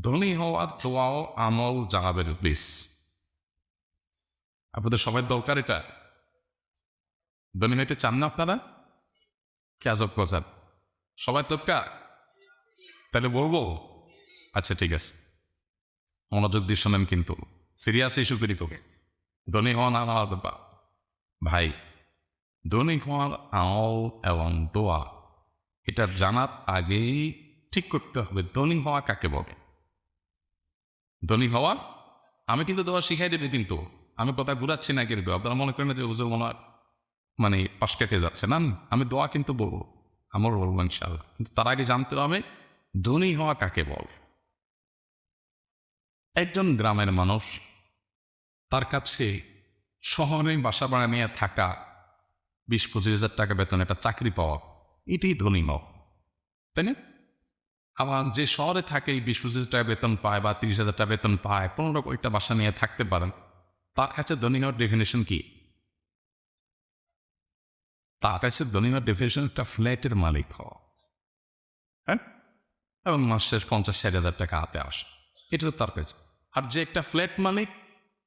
ধনী হওয়ার দোয়াও আমল জানাবেন প্লিজ আপনাদের সবাই দরকার এটা? ধনী হইতে চান না আপনারা? কে আজব কথা সবাই দরকার? তাহলে বলব? আচ্ছা ঠিক আছে। মনোযোগ দিয়ে শোনেন কিন্তু। সিরিয়াস ইস্যু করি তোকে। ধনী হওয়া না হওয়ার ব্যাপার। ভাই, ধনী হওয়ার আমল এবং দোয়া, এটা জানার আগেই ঠিক করতে হবে। ধনী হওয়া কাকে বলে? ধনী হওয়া, আমি কিন্তু দোয়া শিখাই দেবে কিন্তু। আমি কথা ঘুরাচ্ছি না কিন্তু। আপনারা মনে করেন যে হুজুর মনে মানে অস্কাকে যাচ্ছে। না আমি দোয়া কিন্তু বলব। আমার বলব ইনশাল্লাহ কিন্তু তার আগে জানতে হবে, ধনী হওয়া কাকে বল? একজন গ্রামের মানুষ, তার কাছে শহরে বাসা ভাড়া নিয়ে থাকা বিশ পঁচিশ হাজার টাকা বেতন একটা চাকরি পাওয়া, এটাই ধনী হওয়া। তাই না? আবার যে শহরে থাকে বিশ পঁচিশ টাকা বেতন পায় বা তিরিশ হাজার টাকা বেতন পায়, পনেরো কয়েকটা বাসা নিয়ে থাকতে পারেন। তার কাছে ধনী ডেফিনেশন কি? তার কাছে ধনী ডেফিনেশন একটা ফ্ল্যাটের মালিক হওয়া। হ্যাঁ? এবং মাস শেষ পঞ্চাশ ষাট হাজার টাকা হাতে আসে। এটা তার কাছে। আর যে একটা ফ্ল্যাট মালিক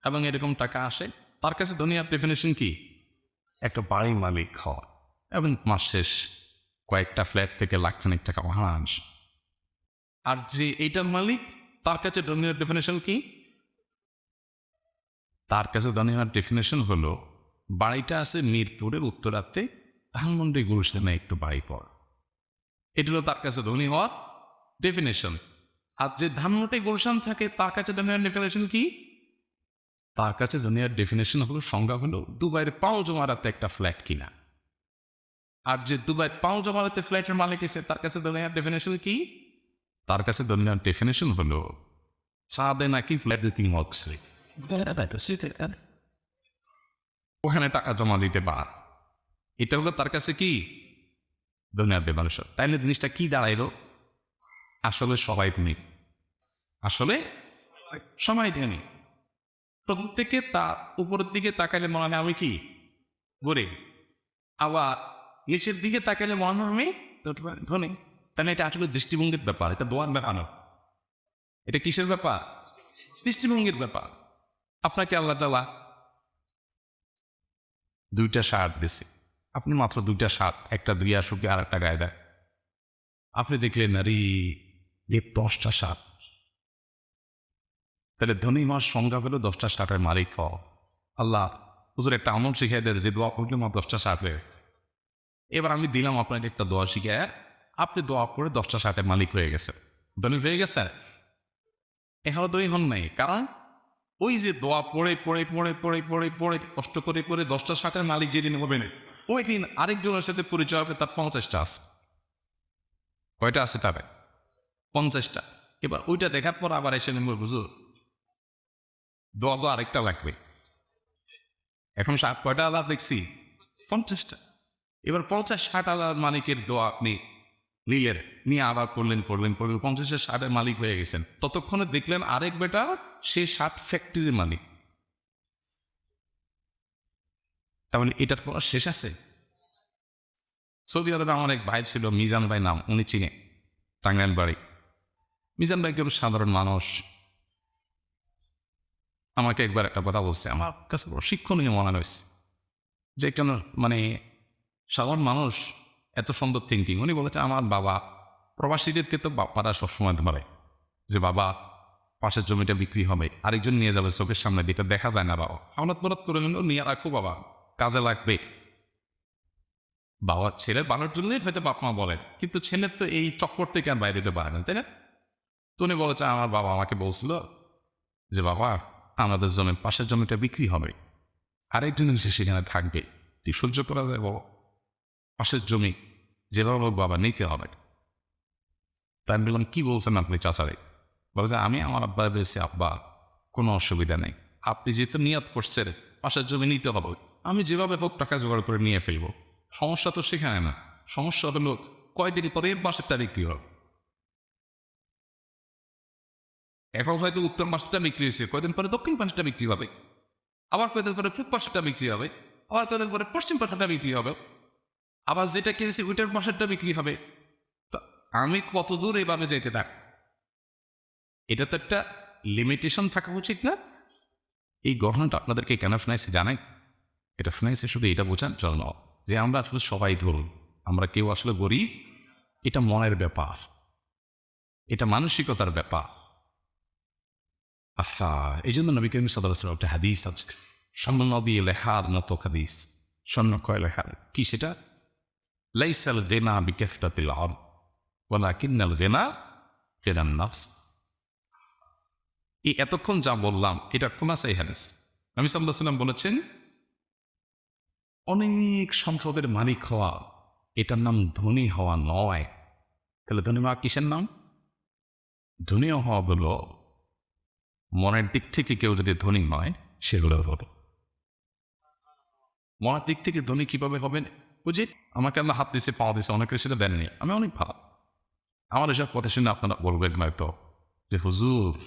এবং এরকম টাকা আসে, তার কাছে ধনী ডেফিনেশন কি? একটা বাড়ির মালিক হওয়া। এবং মাস শেষ কয়েকটা ফ্ল্যাট থেকে লাখখানিক টাকা ভাড়া আসে। আর যে এইটার মালিক, তার কাছে ধনীর ডেফিনেশন কি? তার কাছে ধনীর ডেফিনেশন হলো, বাড়িটা আছে মিরপুরের উত্তরাতে ধানমন্ডি গুরুস্থানে একটু বাড়ি পর এটা হলো তার কাছে ধনী হওয়ার ডেফিনেশন আর যে ধানমন্ডি গুলশান থাকে, তার কাছে ধনীর ডেফিনেশন কি? তার কাছে ধনীর ডেফিনেশন হলো, সংজ্ঞা হলো, দুবাইয়ের পাও জমারাতে একটা ফ্ল্যাট কিনা। আর যে দুবাই পাও জমারাতে ফ্ল্যাটের মালিক এসে, তার কাছে ধনীর ডেফিনেশন কি? তার কাছে দুনিয়ার ডেফিনেশন হলো সাদে নাকি ফ্ল্যাট বুকিং হচ্ছে ওখানে টাকা জমা দিতে পার। এটা হলো তার কাছে কি? দুনিয়ার ডেফিনেশন তাইলে জিনিসটা কি দাঁড়াইলো? আসলে সবাই তুমি আসলে সবাই ধনী। প্রত্যেকে তার উপরের দিকে তাকাইলে মনে হয় আমি কি? গরিব। আবার নিচের দিকে তাকাইলে মনে হয় আমি ধনী। তাহলে এটা আসলে দৃষ্টিভঙ্গির ব্যাপার, এটা দোয়ার ব্যাপার না। এটা কিসের ব্যাপার? দৃষ্টিভঙ্গির ব্যাপার। আপনাকে আল্লাহ তালা দুইটা শার্ট দিছে। আপনি মাত্র দুইটা শার্ট, একটা দুই আসুকে আর একটা গায়ে দেয় আপনি দেখলেন, আরে, যে দশটা শার্ট। তাহলে ধনী মাস সংজ্ঞা হলো দশটা শার্টের মালিক হওয়া। আল্লাহ হুজুর একটা আমল শিখাই দেয় যে দোয়া করলে আমার দশটা হয়ে এবার আমি দিলাম আপনাকে একটা দোয়া শিখে আপনি দোয়া করে দশটা শার্টের মালিক হয়ে গেছে ধনী হয়ে গেছে? এখানে ধনী হন নাই। কারণ ওই যে দোয়া পড়ে পড়ে পড়ে পড়ে পড়ে পড়ে, কষ্ট করে করে দশটা শার্টের মালিক যেদিন হবে না ওই দিন আরেকজনের সাথে পরিচয় হবে, তার পঞ্চাশটা আছে। কয়টা আছে তার পঞ্চাশটা। এবার ওইটা দেখার পর আবার এসে নেব বুঝো দোয়া তো আরেকটা লাগবে। এখন কয়টা আলাদা দেখছি? পঞ্চাশটা। এবার পঞ্চাশ, ষাট আলাদা মালিকের দোয়া আপনি নিলেন নিয়ে আবার করলেন করলেন করলেন পঞ্চাশের ষাটের মালিক হয়ে গেছেন। ততক্ষণে দেখলেন আরেক বেটা সে ষাট ফ্যাক্টরির মালিক। তার মানে এটার কোনো শেষ আছে? সৌদি আরবে আমার এক ভাই ছিল, মিজান ভাই নাম, উনি চিনে, টাঙ্গাইল বাড়ি। মিজান ভাই কেউ সাধারণ মানুষ। আমাকে একবার একটা কথা বলছে, আমার কাছে শিক্ষণীয় মনে হয়েছে। যে কেন মানে সাধারণ মানুষ এত সুন্দর থিঙ্কিং উনি বলেছে, আমার বাবা প্রবাসীদেরকে তো বাপারা সবসময় ধরে যে বাবা পাশের জমিটা বিক্রি হবে, আরেকজন নিয়ে যাবে চোখের সামনে যেটা দেখা যায় না বাবা। হঠাৎ মরত করে নিল নিয়ে রাখো বাবা, কাজে লাগবে। বাবা ছেলে বানার জন্যই হয়তো বাপ মা বলেন, কিন্তু ছেলে তো এই চক্কর থেকে আর বাইরে দিতে পারে না, তাই না? তো উনি বলেছে, আমার বাবা আমাকে বলছিল যে বাবা, আমাদের জমি, পাশের জমিটা বিক্রি হবে, আরেকজন এসে সেখানে থাকবে। সহ্য করা যায় বাবা। পাশের জমি, যেভাবে হোক বাবা, নিতে হবে। তাই আমি বললাম কি বলছেন আপনি চাচারে? বলছে, আমি আমার আব্বা বলেছি, আব্বা, কোনো অসুবিধা নেই। আপনি যেহেতু নিয়ত করছেন, পাশের জমি নিতে হবে। আমি যেভাবে হোক টাকা জোগাড় করে নিয়ে ফেলব। সমস্যা তো সেখানে না। সমস্যা হলো, কয়দিন পরে এর পাশেরটা বিক্রি হবে? এখন হয়তো উত্তর পাশটা বিক্রি হয়েছে, কয়দিন পরে দক্ষিণ পাশটা বিক্রি হবে। আবার কয়দিন পরে পূব পাশটা বিক্রি হবে। আবার কয়দিন পরে পশ্চিম পাশটা বিক্রি হবে। আবার যেটা কিনেছি ওইটার পাশেরটা বিক্রি হবে। তা আমি কত দূর এইভাবে যেতে থাক এটা তো একটা লিমিটেশন থাকা উচিত না? এই ঘটনাটা আপনাদেরকে কেন শোনাইছে জানাই? এটা শোনাইছে শুধু এটা বোঝার জন্য যে আমরা আসলে সবাই ধরুন, আমরা কেউ আসলে গরিব, এটা মনের ব্যাপার। এটা মানসিকতার ব্যাপার। আচ্ছা এই জন্য নবী করিম সাদাম একটা হাদিস আছে। স্বর্ণ নবী লেখার মতো হাদিস। স্বর্ণ কয় লেখার? কি সেটা? গেনা বিকেফতাতিল আম ওলা কিন্নাল গেনা কেনান নফস এই এতক্ষণ যা বললাম, এটা খোলাসাই হাদিস। নবী সাল্লাহ সাল্লাম বলেছেন, অনেক সম্পদের মালিক হওয়া, এটার নাম ধনী হওয়া নয়। তাহলে ধনী হওয়া কিসের নাম? ধনী হওয়া হলো, মনের দিক থেকে কেউ যদি ধনী নয় সেগুলো হলো মনের দিক থেকে ধনী কীভাবে হবেন? বুঝি? আমাকে আল্লাহ হাত দিছে, পা দিছে, অনেকে সেটা দেননি। আমি অনেক ভালো। আমার এসব কথা শুনে আপনারা বলবেন হয়তো যে, হুজুর,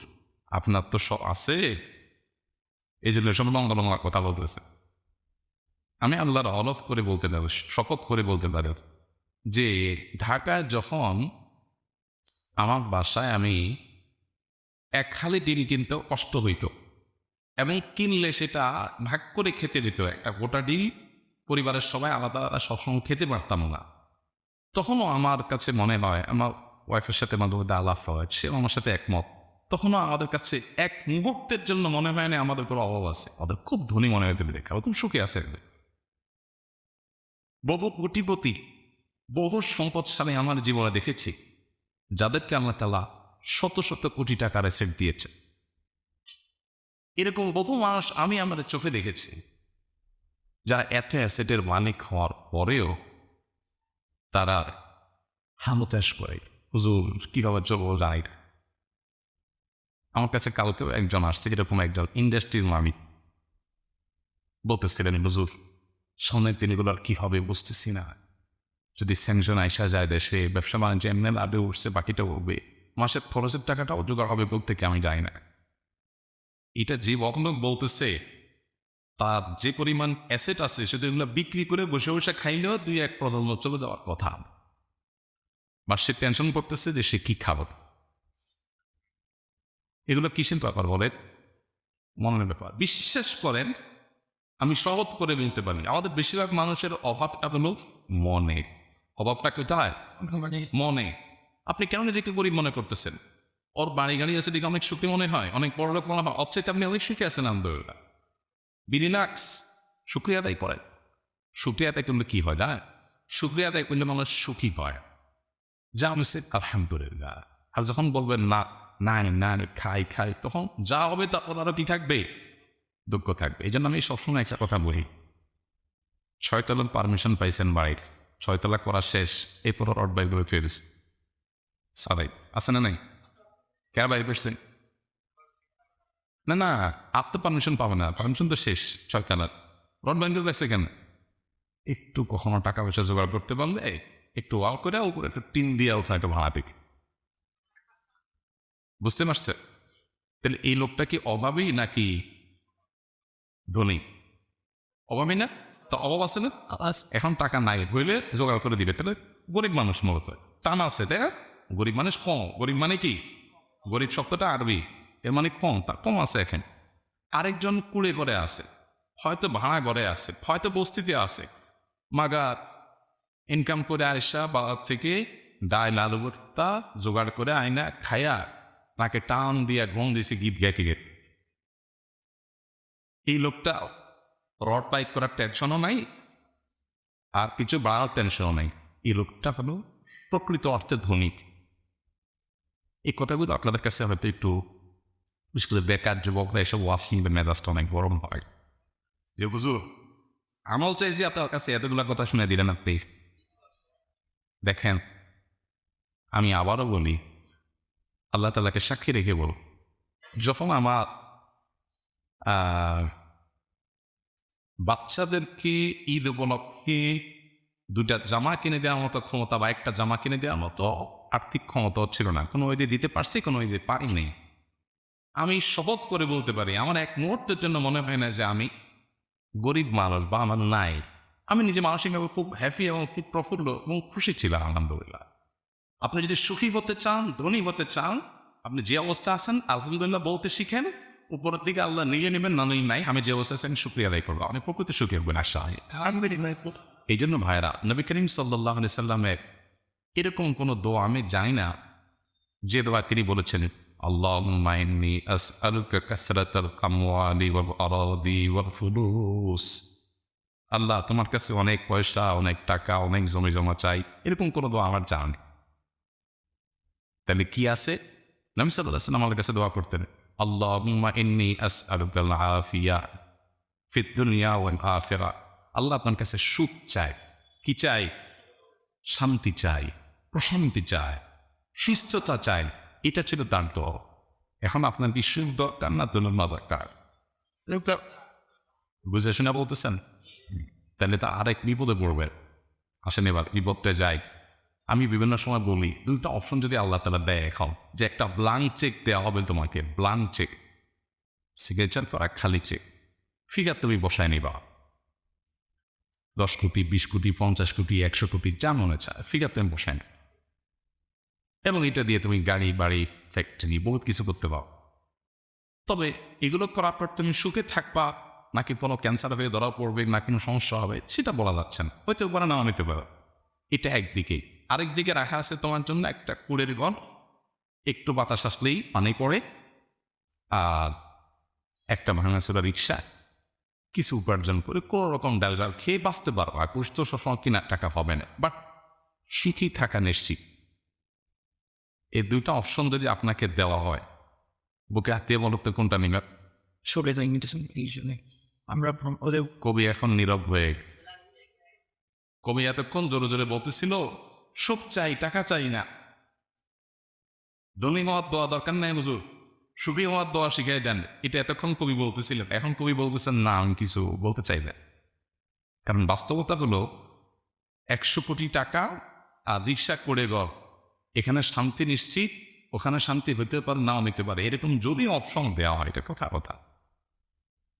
আপনার তো সব আছে। এই জন্য সব লঙ্গা লঙ্গা কথা বলতেছে। আমি আল্লাহর অলফ করে বলতে পারি, শপথ করে বলতে পারি যে, ঢাকায় যখন আমার বাসায় আমি এক খালি ডিম কিনতে কষ্ট হইত। এবং কিনলে সেটা ভাগ করে খেতে দিত, একটা গোটা ডিম পরিবারের সবাই আলাদা আলাদা সবসময় খেতে পারতাম না। তখনও আমার কাছে মনে হয়, আমার ওয়াইফের সাথে মাঝে মধ্যে আলাপ হয় সে আমার সাথে একমত। তখনও আমাদের কাছে এক মুহূর্তের জন্য মনে হয় না আমাদের কোনো অভাব আছে। ওদের খুব ধনী মনে হতে দেখে খুব সুখে আছে বহু কোটিপতি, বহু সম্পদশালী আমার জীবনে দেখেছি, যাদেরকে আল্লাহ তালা শত শত কোটি টাকার অ্যাসেট দিয়েছে। এরকম বহু মানুষ আমি আমাদের চোখে দেখেছি। যারা এত অ্যাসেটের মালিক হওয়ার পরেও তারা হামতাস করে। হুজুর কীভাবে চলবো জানি না। আমার কাছে কালকেও একজন আসছে এরকম একজন ইন্ডাস্ট্রির মালিক। বলতেছিলেন, হুজুর, সামনের দিনগুলোর কি হবে বুঝতেছি না। যদি স্যাংশন আইসা যায় দেশে, ব্যবসা বাণিজ্য এমনি লাভে উঠছে, বাকিটা উঠবে। মাসের খরচের টাকাটাও জোগাড় হবে বলতে আমি যাই না। এটা যে বকনক বলতেছে তার যে পরিমাণ অ্যাসেট আছে সেটা এগুলো বিক্রি করে বসে বসে খাইলেও দুই এক প্রজন্ম চলে যাওয়ার কথা। বা সে টেনশন করতেছে যে সে কি খাবে। এগুলো কিসের ব্যাপার বলে মনের ব্যাপার। বিশ্বাস করেন, আমি সহজ করে বলতে পারি। আমাদের বেশিরভাগ মানুষের অভাবটা হলো মনে। অভাবটা কোথায়? মনে। আপনি কেন নিজেকে গরিব মনে করতেছেন? ওর বাড়ি গাড়ি আছে দিকে অনেক সুখী মনে হয়, অনেক বড় লোক মনে হয়। অবচেয়ে আপনি অনেক সুখী আছেন, আলহামদুলিল্লাহ। বিরিলাক্স শুক্রিয়া আদায় করেন। শুক্রিয়া আদায় করলে কি হয় না? শুক্রিয়া আদায় করলে মানুষ সুখী হয়। যা সে আলহামদুলিল্লাহ। আর যখন বলবেন, না না না খাই খাই, তখন যা হবে তারপর আরও কি থাকবে, দুঃখ থাকবে। এই জন্য আমি সবসময় একটা কথা বলি। ছয়তলার পারমিশন পাইছেন বাড়ির। ছয়তলা করা শেষ। এরপর রড বাইক ধরে ফেরেছে। সারাই, আছে না নাই? কে বাইরে পেয়েছেন না না আপ তো পারমিশন পাবে না। পারমিশন তো শেষ ছয়তলার রড বাইক ধরে কেন? একটু কখনো টাকা পয়সা জোগাড় করতে পারলে একটু ওয়াও করে উপরে একটু টিন দিয়ে ওঠা একটু ভাড়া দিকে বুঝতে পারছে? তাহলে এই লোকটা কি অভাবী নাকি ধনী? অভাবী না? তা অভাব আছে না? এখন টাকা নাই হইলে জোগাড় করে দিবে। তাহলে গরিব মানুষ মূলত টান আছে তাই না? গরিব মানুষ কম। গরিব মানে কি? গরিব শব্দটা আরবি। এর মানে কম তার কম আছে এখন আরেকজন কুড়ে করে আছে হয়তো ভাড়া ঘরে আছে হয়তো বস্তিতে আছে মাগার ইনকাম করে আয়সা বাবার থেকে ডাইল আলু ভর্তা জোগাড় করে আয়না খায়া তাকে টান দিয়া ঘুম দিছে গীত গাইতে গেতে এই লোকটা রড পাইপ করার টেনশনও নাই, আর কিছু বাড়ার টেনশনও নাই। এই লোকটা হলো প্রকৃত অর্থে ধনী। এই কথাগুলো আপনাদের কাছে হয়তো একটু বিশেষ করে বেকার যুবকরা এসব শুনবে মেজাজটা অনেক গরম হয় যে হুজুর আমল চাই যে আপনার কাছে এতগুলো কথা শুনে দিলেন আপনি দেখেন আমি আবারও বলি আল্লাহ তালাকে সাক্ষী রেখে বল যখন আমার আহ, বাচ্চাদেরকে ঈদ উপলক্ষে দুটা জামা কিনে দেওয়ার মতো ক্ষমতা বা একটা জামা কিনে দেওয়ার মতো আর্থিক ক্ষমতাও ছিল না কোনো ওই দিতে পারছি কোনো ওই পারিনি আমি শপথ করে বলতে পারি আমার এক মুহূর্তের জন্য মনে হয় না যে আমি গরিব মানুষ বা আমার নাই। আমি নিজে মানসিকভাবে খুব হ্যাপি এবং খুব প্রফুল্ল এবং খুশি ছিলাম আলহামদুলিল্লাহ। আপনি যদি সুখী হতে চান ধনী হতে চান আপনি যে অবস্থা আছেন আলহামদুলিল্লাহ বলতে শিখেন উপরের দিকে আল্লাহ নিয়ে নেবেন না নাই আমি যে অবস্থা আছেন শুক্রিয়া আদায় করব। আপনি প্রকৃতি সুখী হবেন আশা এই জন্য ভাইরা নবী করিম সাল্লাহ সাল্লামের এরকম কোনো দোয়া আমি জানি না। যে দোয়া তিনি বলেছেন اللهم إني أسألك كثرة الأموال والأراضي والفلوس আল্লাহ তোমার কাছে অনেক পয়সা অনেক টাকা অনেক জমি জমা চাই এরকম কোনো দোয়া আমার জানা নেই তাহলে কি আছে নবী সাল্লাহ সাল্লাম আমাদের কাছে দোয়া করতেন আল্লাহুম্মা ইন্নি আসআলুকাল আফিয়া ফিদ দুনিয়া ওয়াল আখিরা আল্লাহ আপনার কাছে সুখ চাই কি চাই শান্তি চাই প্রশান্তি চাই সুস্থতা চাই এটা ছিল তার দোয়া এখন আপনার সুখ দরকার না তুলনা দরকার বুঝে শুনে বলতেছেন, তাহলে তো আরেক বিপদে পড়বেন। আসেন এবার, বিপদে যাই। আমি বিভিন্ন সময় বলি, দুইটা অপশন যদি আল্লাহ তালা দেয় এখন, যে একটা ব্লাঙ্ক চেক দেওয়া হবে তোমাকে ব্লাঙ্ক চেক সিগনেচার করা খালি চেক ফিগার তুমি বসায় নিবা। দশ কোটি, বিশ কোটি, পঞ্চাশ কোটি, একশো কোটি, যা মনে চায় ফিগার তুমি বসায় না এবং এটা দিয়ে তুমি গাড়ি, বাড়ি ফ্যাক্টরি বহুত কিছু করতে পারো। তবে এগুলো করার পর তুমি সুখে থাকবা নাকি কোনো ক্যান্সার হয়ে ধরা পড়বে, না কোনো সমস্যা হবে, সেটা বলা যাচ্ছে না। হইতে পারে না নিতে পারে। এটা একদিকে আরেক দিকে রাখা আছে তোমার জন্য একটা কুড়ের ঘর একটু বাতাস আসলেই পানি পড়ে। আর একটা ভাঙা ভাঙাচোরা রিক্সা। কিছু উপার্জন করে কোনো রকম ডাল খেয়ে বাঁচতে পারব আর পুষ্ট সবসময় কিনার টাকা হবে না। বাট শিখেই থাকা নিশ্চিত। এই দুইটা অপশন যদি আপনাকে দেওয়া হয় বুকে হাতিয়ে বলতে কোনটা নিবে সরে যাই ইংরেজি আমরা ওদের কবি এখন নীরব হয়ে। কবি এতক্ষণ জোরে জোরে বলতেছিল সুখ চাই টাকা চাই না। ধনী হওয়ার দোয়া দরকার নাই বুঝুর সুখী হওয়ার দোয়া শিখাই দেন। এটা এতক্ষণ কবি বলতেছিলেন। এখন কবি বলতেছেন না আমি কিছু বলতে চাই না। কারণ বাস্তবতা হলো একশো কোটি টাকা আর রিক্সা করে গড় এখানে শান্তি নিশ্চিত, ওখানে শান্তি হইতে পারে, নাও নিতে পারে। এরকম যদি অপশন দেওয়া হয়, এটা কথা কথা।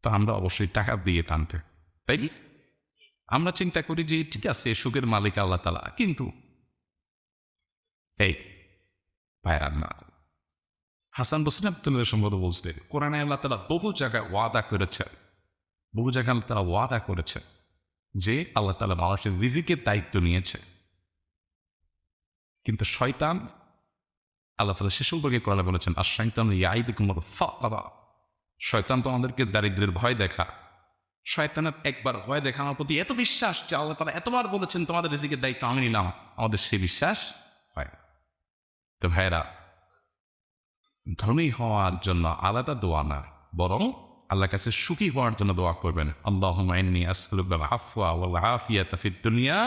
তো আমরা অবশ্যই টাকা দিয়ে টানতে, তাই? আমরা চিন্তা করি যে, ঠিক আছে, সুখের মালিক আল্লাহ তালা কিন্তু এই না। হাসান বসিন আব্দুল্লাহ সম্ভবত বলছিলেন কোরআনে আল্লাহ তালা বহু জায়গায় ওয়াদা করেছেন। বহু জায়গায় আল্লাহ তালা ওয়াদা করেছে যে, আল্লাহ তালা মানুষের রিজিকের দায়িত্ব নিয়েছে। কিন্তু শয়তান, আল্লাহ তালা সে সম্পর্কে কোরআনে বলেছেন আর শয়তান ইয়াইদ কুমার ফাঁকা শয়তান তো আমাদেরকে দারিদ্রের ভয় দেখা। শয়তানের একবার ভয় দেখা আমার প্রতি এত বিশ্বাস যে আল্লাহ তারা এতবার বলেছেন, তোমাদের রিজিকের দায়িত্ব আমি নিলাম। আমাদের সে বিশ্বাস হয় তো ভাইরা ধনী হওয়ার জন্য আলাদা দোয়া না, বরং আল্লাহ কাছে সুখী হওয়ার জন্য দোয়া করবেন। আল্লাহ আফওয়া ওয়াল আফিয়াতা ফিদ দুনিয়া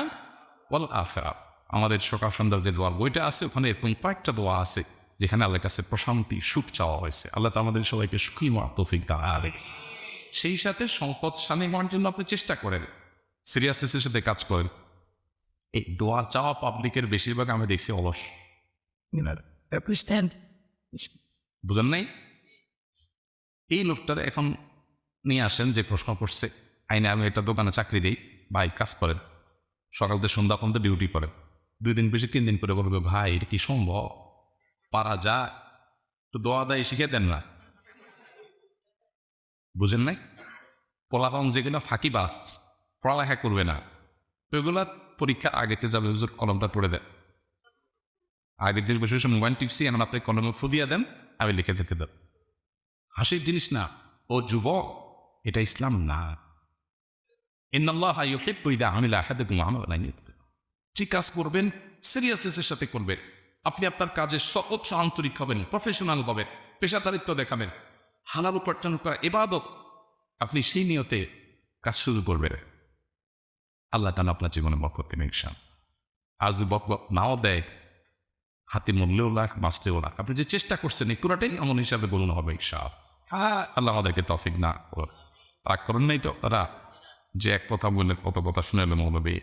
ওয়াল আখিরাহ আমাদের সকাল যে দোয়ার বইটা আছে ওখানে এরকম কয়েকটা দোয়া আছে যেখানে আল্লাহর কাছে প্রশান্তি সুখ চাওয়া হয়েছে। আল্লাহ তো আমাদের সবাইকে সুখী হওয়ার তৌফিক দাঁড়াবে সেই সাথে সম্পদ স্বামী হওয়ার জন্য আপনি চেষ্টা করেন সিরিয়াসনেসের সাথে কাজ করেন। এই দোয়া চাওয়া পাবলিকের বেশিরভাগ আমি দেখছি অলস। বুঝেন নাই? এই লোকটার এখন নিয়ে আসেন যে প্রশ্ন করছে আইনে আমি একটা দোকানে চাকরি দিই ভাই কাজ করেন। সকাল থেকে সন্ধ্যা পর্যন্ত ডিউটি করেন। দুই দিন বেশি তিন দিন করে বলবে, ভাই, এটা কি সম্ভব? পারা যায়। তো দোয়া দায়, শিখে দেন না। বুঝেন নাই? পোলাপান যেগুলো ফাঁকি বাস, পড়ালেখা করবে না। ওইগুলা পরীক্ষার আগেতে যাবে, হুজুর, কলমটা পড়ে দেন। আগের দিন বসে বসে মোবাইল টিপসি এখন আপনি কলমে ফুদিয়া দেন, আমি লিখে যেতে দেব। হাসির জিনিস না। ও যুবক, এটা ইসলাম না। ইন্নাল্লাহ ইউহিব্বু ইযা আমিলা আহাদুকুম আমালান যে কাজ করবেন সিরিয়াসনেসের সাথে করবেন। আপনি আপনার কাজে সর্বোচ্চ আন্তরিক হবেন প্রফেশনাল হবেন পেশাদারিত্ব দেখাবেন। হালাল উপার্জন করা এবাদত। আপনি সেই নিয়তে কাজ শুরু করবেন। আল্লাহ তালা আপনার জীবনে দেবেন ইনশাল আজ যদি বরকত নাও দেয় হাতে মূল্যও লাখ বাঁচতেও লাখ। আপনি যে চেষ্টা করছেন এই পুরাটাই এমন হিসাবে বলুন হবে ইনশাল হ্যাঁ। আল্লাহ আমাদেরকে তফিক না করুন। রাগ করেন নাই তো? তারা যে এক কথা বললেন কত কথা শুনে এলো মৌলবী।